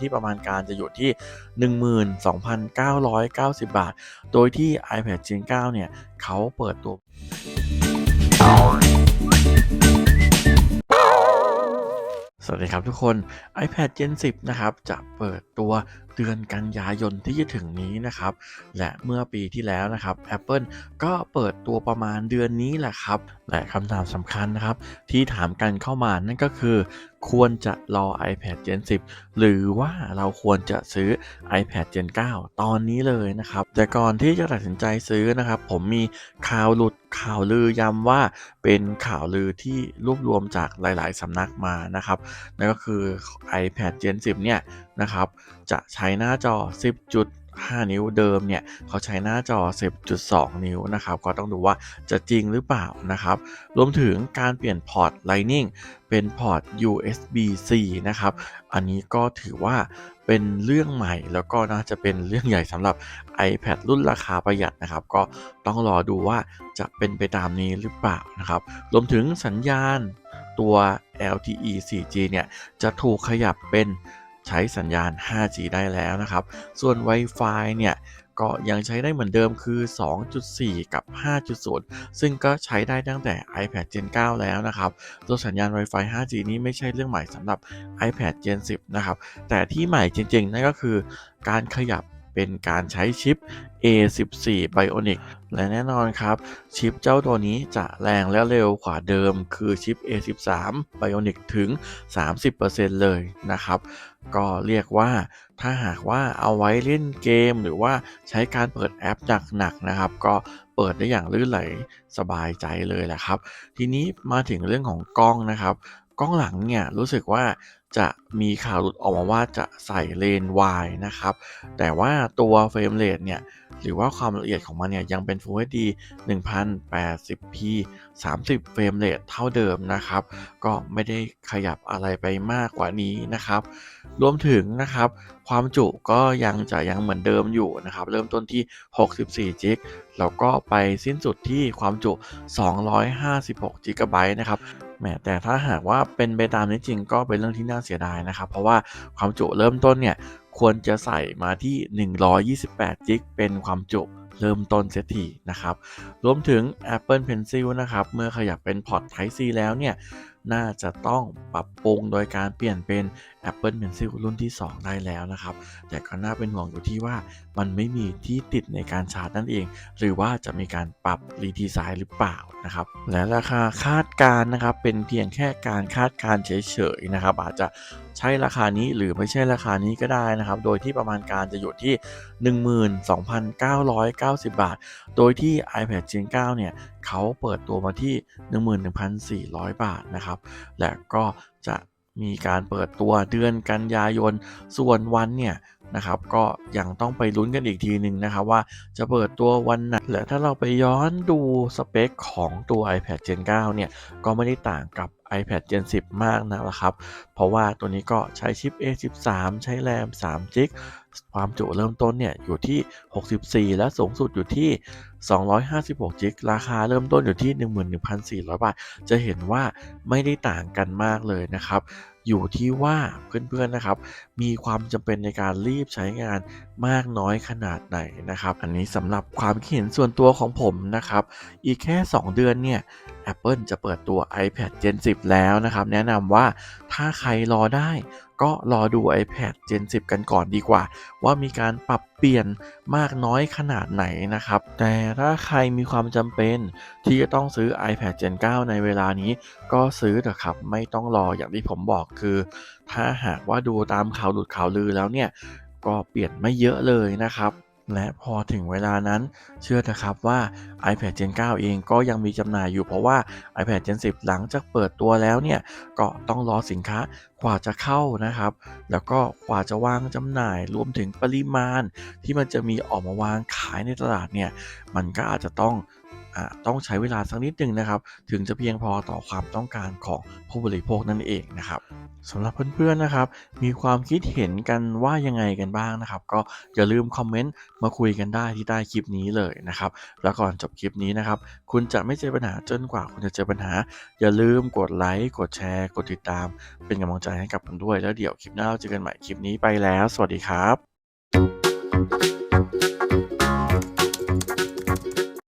ที่ประมาณการจะอยู่ที่ 12,990 บาท โดยที่ iPad Gen 9 เนี่ยเขาเปิดตัวสวัสดีครับทุกคน iPad Gen 10 นะครับ จะเปิดตัว เดือนกันยายนที่จะถึงนี้นะครับ และเมื่อปีที่แล้วนะครับ Apple ก็เปิดตัวประมาณเดือนนี้แหละครับ และคำถามสำคัญนะครับ ที่ถามกันเข้ามานั่นก็คือ ควรจะรอ iPad Gen 10 หรือว่าเราควรจะซื้อ iPad Gen 9 ตอนนี้เลยนะครับ แต่ก่อนที่จะตัดสินใจซื้อนะครับ ผมมีข่าวหลุดข่าวลือย้ำว่าเป็นข่าวลือที่รวบรวมจากหลาย ๆสำนักมานะครับนั่นก็คือ iPad Gen 10 เนี่ย นะครับ จะใช้หน้าจอ 10.5 นิ้วเดิมเนี่ยเขาใช้หน้าจอ 10.2 นิ้วนะครับ ก็ต้องดูว่าจะจริงหรือเปล่านะครับ รวมถึงการเปลี่ยนพอร์ต Lightning เป็นพอร์ต USB-C นะครับ อันนี้ก็ถือว่าเป็นเรื่องใหม่แล้วก็น่าจะเป็นเรื่องใหญ่สำหรับ iPad รุ่นราคาประหยัดนะครับ ก็ต้องรอดูว่าจะเป็นไปตามนี้หรือเปล่านะครับ รวมถึงสัญญาณตัว LTE 4G เนี่ย จะถูกขยับเป็น ใช้สัญญาณ 5G ได้แล้วนะครับ ส่วน Wi-Fi เนี่ยก็ยังใช้ได้เหมือนเดิมคือ 2.4 กับ 5.0 ซึ่งก็ใช้ได้ตั้งแต่ iPad Gen 9 แล้วนะครับ ตัวสัญญาณ Wi-Fi 5G นี้ไม่ใช่เรื่องใหม่สำหรับ iPad Gen 10 นะครับ แต่ที่ใหม่จริงๆ นั่นก็คือการขยับเป็นการใช้ชิป A14 Bionic และแน่นอนครับ ชิปเจ้าตัวนี้จะแรงและเร็วกว่าเดิมคือชิป A13 Bionic ถึง 30%เลยนะครับ ก็เรียกว่าถ้าหากว่าเอาไว้เล่นเกม หรือว่าใช้การเปิดแอปหนักๆนะครับ ก็เปิดได้อย่างลื่นไหลสบายใจเลยแหละครับ ทีนี้มาถึงเรื่องของกล้องนะครับ กล้องหลังเนี่ยรู้สึกว่าจะมีข่าวหลุดออกมาว่าจะใส่เลนวายนะครับ แต่ว่าตัวเฟรมเรทเนี่ยหรือว่าความละเอียดของมันเนี่ยยังเป็น Full HD 1080p 30 เฟรมเรทเท่าเดิมนะครับ ก็ไม่ได้ขยับอะไรไปมากกว่านี้นะครับ รวมถึงนะครับ ความจุก็ยังจะยังเหมือนเดิมอยู่นะครับ เริ่มต้นที่ 64 g b แล้วก็ไปสิ้นสุดที่ความจุ 256 g b นะครับแหมแต่ถ้าหากว่าเป็นไปตามนี้จริงก็เป็นเรื่องที่น่าเสียดายนะครับ เพราะว่าความจุเริ่มต้นเนี่ยควรจะใส่มาที่ 128 g b เป็นความจุเริ่มต้นเสียทีนะครับ รวมถึง Apple Pencil นะครับ เมื่อขยับเป็นพอร์ต Type C แล้วเนี่ย น่าจะต้องปรับปรุงโดยการเปลี่ยนเป็น Apple Pencil รุ่นที่ 2 ได้แล้วนะครับ แต่ก็น่าเป็นห่วงอยู่ที่ว่ามันไม่มีที่ติดในการชาร์จนั่นเอง หรือว่าจะมีการปรับรีดีไซน์หรือเปล่า นะครับและราคาคาดการณ์นะครับเป็นเพียงแค่การคาดการเฉยๆนะครับ อาจจะใช่ราคานี้หรือไม่ใช่ราคานี้ก็ได้นะครับ โดยที่ประมาณการจะอยู่ที่ 12,990 บาท โดยที่ iPad Gen 9 เนี่ยเขาเปิดตัวมาที่ 11,400 บาทนะครับ และก็จะมีการเปิดตัวเดือนกันยายน ส่วนวันเนี่ย นะครับก็ยังต้องไปลุ้นกันอีกทีหนึ่งนะครับว่าจะเปิดตัววันไหนและถ้าเราไปย้อนดูสเปคของตัว iPad Gen 9 เนี่ย ก็ไม่ได้ต่างกับ iPad Gen 10 มากนะครับ เพราะว่าตัวนี้ก็ใช้ชิป A13 ใช้แรม3 g b ความจุเริ่มต้นเนี่ยอยู่ที่ 64 และสูงสุดอยู่ที่ 256 g b ราคาเริ่มต้นอยู่ที่ 11,400 บาท จะเห็นว่าไม่ได้ต่างกันมากเลยนะครับ อยู่ที่ว่าเพื่อนๆนะครับ มีความจำเป็นในการรีบใช้งานมากน้อยขนาดไหนนะครับ อันนี้สำหรับความคิดเห็นส่วนตัวของผมนะครับ อีกแค่ 2 เดือนเนี่ย Apple จะเปิดตัว iPad Gen 10 แล้วนะครับ แนะนำว่าถ้าใครรอได้ ก็รอดู iPad Gen 10 กันก่อนดีกว่า ว่ามีการปรับเปลี่ยนมากน้อยขนาดไหนนะครับ แต่ถ้าใครมีความจำเป็นที่จะต้องซื้อ iPad Gen 9 ในเวลานี้ ก็ซื้อเถอะครับ ไม่ต้องรออย่างที่ผมบอกคือ ถ้าหากว่าดูตามข่าวหลุดข่าวลือแล้วเนี่ย ก็เปลี่ยนไม่เยอะเลยนะครับ และพอถึงเวลานั้นเชื่อเถอะครับว่า iPad Gen 9 เองก็ยังมีจำหน่ายอยู่เพราะว่า iPad Gen 10 หลังจากเปิดตัวแล้วเนี่ย ก็ต้องรอสินค้ากว่าจะเข้านะครับ แล้วก็กว่าจะวางจำหน่ายรวมถึงปริมาณที่มันจะมีออกมาวางขายในตลาดเนี่ย มันก็อาจจะต้อง ต้องใช้เวลาสักนิดหนึ่งนะครับ ถึงจะเพียงพอต่อความต้องการของผู้บริโภคนั่นเองนะครับสำหรับเพื่อนๆนะครับ มีความคิดเห็นกันว่ายังไงกันบ้างนะครับ ก็อย่าลืมคอมเมนต์มาคุยกันได้ที่ใต้คลิปนี้เลยนะครับ แล้วก่อนจบคลิปนี้นะครับ คุณจะไม่เจอปัญหาจนกว่าคุณจะเจอปัญหา อย่าลืมกดไลค์กดแชร์ กดติดตาม เป็นกำลังใจให้กับผมด้วย แล้วเดี๋ยวคลิปหน้าเราเจอกันใหม่คลิปนี้ไปแล้ว สวัสดีครับ